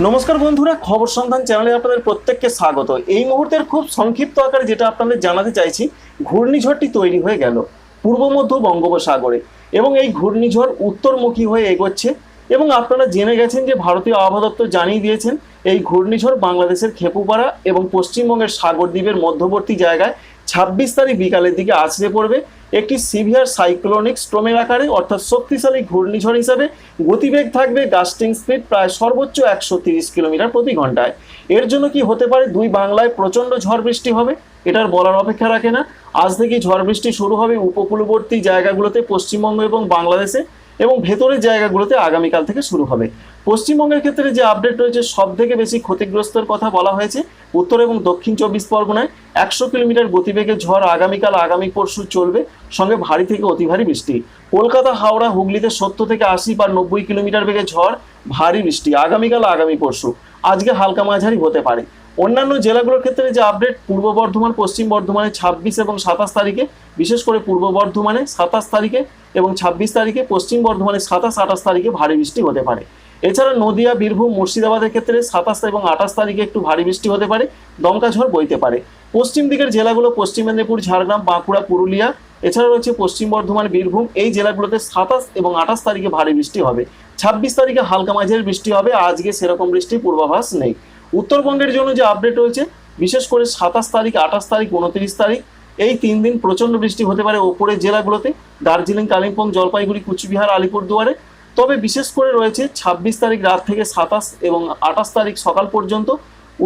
নমস্কার বন্ধুরা, খবর সন্ধান চ্যানেলে আপনাদের প্রত্যেককে স্বাগত। এই মুহূর্তের খুব সংক্ষিপ্ত আকারে যেটা আপনাদের জানাতে চাইছি, ঘূর্ণিঝড়টি তৈরি হয়ে গেল পূর্ব মধ্য বঙ্গোপসাগরে এবং এই ঘূর্ণিঝড় উত্তরমুখী হয়ে এগোচ্ছে এবং আপনারা জেনে গেছেন যে ভারতীয় আবহাওয়া দপ্তর জানিয়ে দিয়েছেন, এই ঘূর্ণিঝড় বাংলাদেশের খেপুপাড়া এবং পশ্চিমবঙ্গের সাগরদ্বীপের মধ্যবর্তী জায়গায় ছাব্বিশ তারিখ বিকালের দিকে আছড়ে পড়বে। একটি সিভিয়ার সাইক্লোনিক স্ট্রোমের আকারে, অর্থাৎ শক্তিশালী ঘূর্ণিঝড় হিসাবে গতিবেগ থাকবে গাস্টিং স্পিড প্রায় সর্বোচ্চ একশো তিরিশ কিলোমিটার প্রতি ঘন্টায়। এর জন্য কি হতে পারে দুই বাংলায় প্রচণ্ড ঝড় বৃষ্টি হবে? এটার বলার অপেক্ষা রাখে না। আজ থেকেই ঝড় বৃষ্টি শুরু হবে উপকূলবর্তী জায়গাগুলোতে, পশ্চিমবঙ্গ এবং বাংলাদেশে এবং ভেতরের জায়গাগুলোতে আগামীকাল থেকে শুরু হবে। পশ্চিমবঙ্গের ক্ষেত্রে যে আপডেট রয়েছে সব থেকে বেশি ক্ষতিগ্রস্তের কথা বলা হয়েছে উত্তর এবং দক্ষিণ চব্বিশ পরগনায়। একশো কিলোমিটার গতিবেগে ঝড় আগামীকাল, আগামী পরশু চলবে। সঙ্গে ভারী থেকে অতি ভারী বৃষ্টি। কলকাতা, হাওড়া, হুগলিতে সত্তর থেকে আশি বা নব্বই কিলোমিটার বেগে ঝড়, ভারী বৃষ্টি। আগামীকাল, আগামী পরশু। আজকে হালকা মাঝারি হতে পারে। অন্যান্য জেলাগুলোর ক্ষেত্রে যে আপডেট পূর্ব বর্ধমান, পশ্চিম বর্ধমানে ছাব্বিশ এবং সাতাশ তারিখে, বিশেষ করে পূর্ব বর্ধমানে সাতাশ তারিখে এবং ছাব্বিশ তারিখে, পশ্চিম বর্ধমানে সাতাশ, আঠাশ তারিখে ভারী বৃষ্টি হতে পারে। এছাড়া নদিয়া, বীরভূম, মুর্শিদাবাদের ক্ষেত্রে সাতাশ এবং আঠাশ তারিখে একটু ভারী বৃষ্টি হতে পারে দমকা ঝড় বইতে পারে। পশ্চিম দিকের জেলাগুলো পশ্চিম মেদিনীপুর, ঝাড়গ্রাম, বাঁকুড়া, পুরুলিয়া, এছাড়া রয়েছে পশ্চিম বর্ধমান, বীরভূম, এই জেলাগুলোতে সাতাশ এবং আঠাশ তারিখে ভারী বৃষ্টি হবে। ছাব্বিশ তারিখে হালকা মাঝারি বৃষ্টি হবে, আজকে সেরকম বৃষ্টির পূর্বাভাস নেই। উত্তরবঙ্গের জন্য যে আপডেট রয়েছে, বিশেষ করে সাতাশ তারিখ, আঠাশ তারিখ, উনত্রিশ তারিখ, এই তিন দিন প্রচণ্ড বৃষ্টি হতে পারে ওপরের জেলাগুলোতে। দার্জিলিং, কালিম্পং, জলপাইগুড়ি, কুচবিহার, আলিপুরদুয়ারে তবে বিশেষ করে রয়েছে ছাব্বিশ তারিখ রাত থেকে সাতাশ এবং আঠাশ তারিখ সকাল পর্যন্ত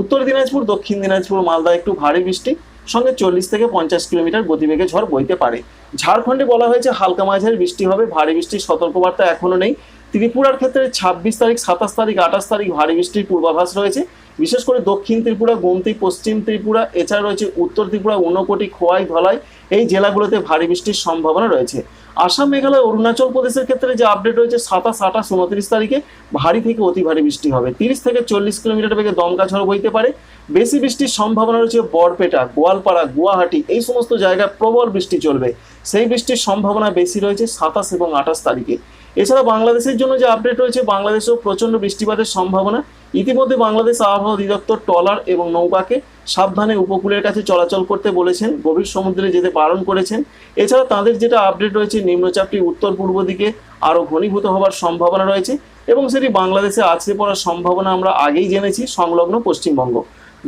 উত্তর দিনাজপুর, দক্ষিণ দিনাজপুর, মালদা একটু ভারী বৃষ্টি, সঙ্গে চল্লিশ থেকে পঞ্চাশ কিলোমিটার গতিবেগে ঝড় বইতে পারে। ঝাড়খণ্ডে বলা হয়েছে হালকা মাঝারি বৃষ্টি হবে, ভারী বৃষ্টির সতর্কবার্তা এখনও নেই। ত্রিপুরার ক্ষেত্রে ছাব্বিশ তারিখ, সাতাশ তারিখ, আঠাশ তারিখ ভারী বৃষ্টির পূর্বাভাস রয়েছে। বিশেষ করে দক্ষিণ ত্রিপুরা, গোমতি, পশ্চিম ত্রিপুরা, এছাড়া রয়েছে উত্তর ত্রিপুরা, ঊনকোটি, খোয়াই, ধলাই, এই জেলাগুলোতে ভারী বৃষ্টির সম্ভাবনা রয়েছে। আসাম, মেঘালয়, অরুণাচল প্রদেশের ক্ষেত্রে যে আপডেট রয়েছে, সাতাশ, আঠাশ, উনত্রিশ তারিখে ভারী থেকে অতি ভারী বৃষ্টি হবে। তিরিশ থেকে চল্লিশ কিলোমিটার বেগে দমকা ঝড় বইতে পারে। বেশি বৃষ্টির সম্ভাবনা রয়েছে বরপেটা, গোয়ালপাড়া, গুয়াহাটি, এই সমস্ত জায়গায় প্রবল বৃষ্টি চলবে। সেই বৃষ্টির সম্ভাবনা বেশি রয়েছে সাতাশ এবং আঠাশ তারিখে। এছাড়া বাংলাদেশের জন্য যে আপডেট রয়েছে, বাংলাদেশেও প্রচণ্ড বৃষ্টিপাতের সম্ভাবনা। ইতিমধ্যে বাংলাদেশ আবহাওয়া অধিদপ্তর ট্রলার এবং নৌকাকে সাবধানে উপকূলের কাছে চলাচল করতে বলেছেন, গভীর সমুদ্রে যেতে বারণ করেছেন। এছাড়া তাদের যেটা আপডেট রয়েছে, নিম্নচাপটি উত্তর পূর্ব দিকে আরও ঘনীভূত হওয়ার সম্ভাবনা রয়েছে এবং সেটি বাংলাদেশে আছড়ে পড়ার সম্ভাবনা আমরা আগেই জেনেছি সংলগ্ন পশ্চিমবঙ্গ।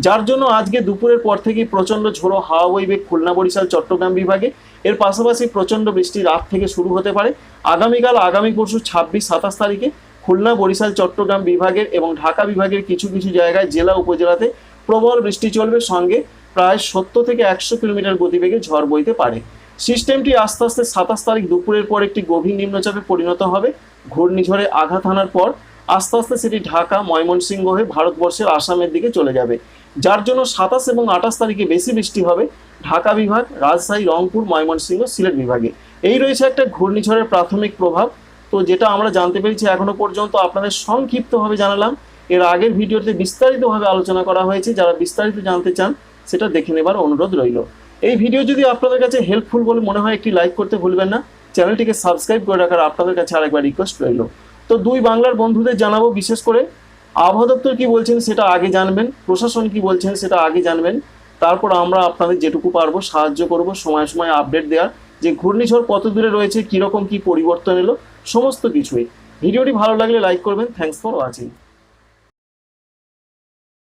যার জন্য আজকে দুপুরের পর থেকেই প্রচণ্ড ঝোড়ো হাওয়া বইবে খুলনা, বরিশাল, চট্টগ্রাম বিভাগে। এর পাশাপাশি প্রচণ্ড বৃষ্টি রাত থেকে শুরু হতে পারে। আগামীকাল, আগামী পরশু ছাব্বিশ, সাতাশ তারিখে খুলনা, বরিশাল, চট্টগ্রাম বিভাগের এবং ঢাকা বিভাগের কিছু কিছু জায়গায় জেলা, উপজেলাতে প্রবল বৃষ্টি চলবে। সঙ্গে প্রায় সত্তর থেকে একশো কিলোমিটার গতিবেগে ঝড় বইতে পারে। সিস্টেমটি আস্তে আস্তে সাতাশ তারিখ দুপুরের পর একটি গভীর নিম্নচাপে পরিণত হবে। ঘূর্ণিঝড়ে আঘাত হানার পর আস্তে আস্তে সেটি ঢাকা, ময়মনসিংহ হয়ে ভারতবর্ষের আসামের দিকে চলে যাবে। যার জন্য সাতাশ এবং আঠাশ তারিখে বেশি বৃষ্টি হবে ঢাকা বিভাগ, রাজশাহী, রংপুর, ময়মনসিংহ, সিলেট বিভাগে। এই রয়েছে একটা ঘূর্ণিঝড়ের প্রাথমিক প্রভাব। তো যেটা আমরা জানতে পেরেছি এখনও পর্যন্ত আপনাদের সংক্ষিপ্তভাবে জানালাম। এর আগের ভিডিওতে বিস্তারিতভাবে আলোচনা করা হয়েছে। যারা বিস্তারিত জানতে চান, সেটা দেখে নেবার অনুরোধ রইল। এই ভিডিও যদি আপনাদের কাছে হেল্পফুল বলে মনে হয়, একটি লাইক করতে ভুলবেন না। চ্যানেলটিকে সাবস্ক্রাইব করে রাখার আপনাদের কাছে আরেকবার রিকোয়েস্ট রইল। তো দুই বাংলার বন্ধুদের জানাব, বিশেষ করে আবহাওয়া দপ্তর কি বলছেন সেটা আগে জানবেন, প্রশাসন কি বলছেন সেটা আগে জানবেন। তারপর আমরা আপনাদের যেটুকু পারব, সাহায্য করব, সময় সময় আপডেট দেওয়ার। যে ঘূর্ণিঝড় কত দূরে রয়েছে, কীরকম কি পরিবর্তন এলো, সমস্ত কিছুই। ভিডিওটি ভালো লাগলে লাইক করবেন থ্যাংকস ফর ওয়াচিং